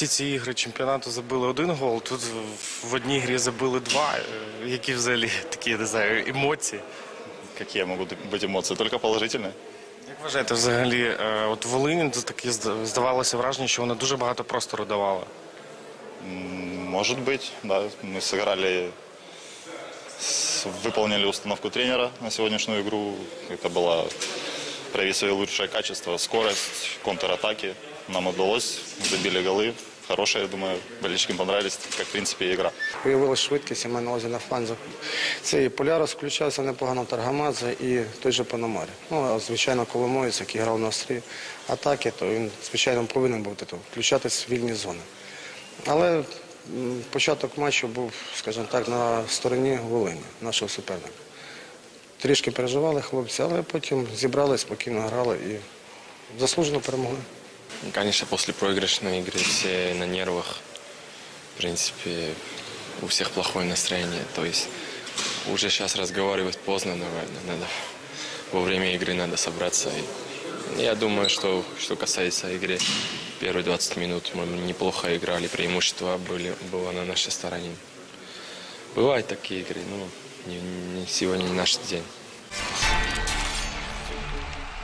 всі ці ігри чемпіонату забили один гол. Тут в одній грі забили два. Е, Які взагалі такі я не знаю, емоції. Какие могут быть эмоции? Только положительные. Як вважаєте, взагалі, е, от Волині такі здавалося враження, що вона дуже багато простору давала. М, Может быть, да. Мы сыграли, с- выполнили установку тренера на сегодняшнюю игру. Это было проявить свои лучшие качества, скорость, контратаки. Нам удалось, забили голы. Хорошие, я думаю, болельщикам понравились, как, в принципе, и игра. Появилася швидкість, маю на увазі на фланзах. Це і Полярос включався непогано, Таргамадзе і той же Пономарі. Ну, а звичайно, Коломоєць, який грав на острі атаки, то він, звичайно, повинен був включатись в вільні зони. Але початок матчу був, скажімо так, на стороні Волині, нашого суперника. Трішки переживали хлопці, але потім зібрали, спокійно грали і заслужено перемогли. Конечно, после проигрышной игры все на нервах. В принципе, у всех плохое настроение. То есть уже сейчас разговаривать поздно, наверное. Надо во время игры надо собраться. И я думаю, что что касается игры, первые 20 минут мы неплохо играли, преимущества были, было на нашей стороне. Бывают такие игры, но не, не- сегодня не наш день.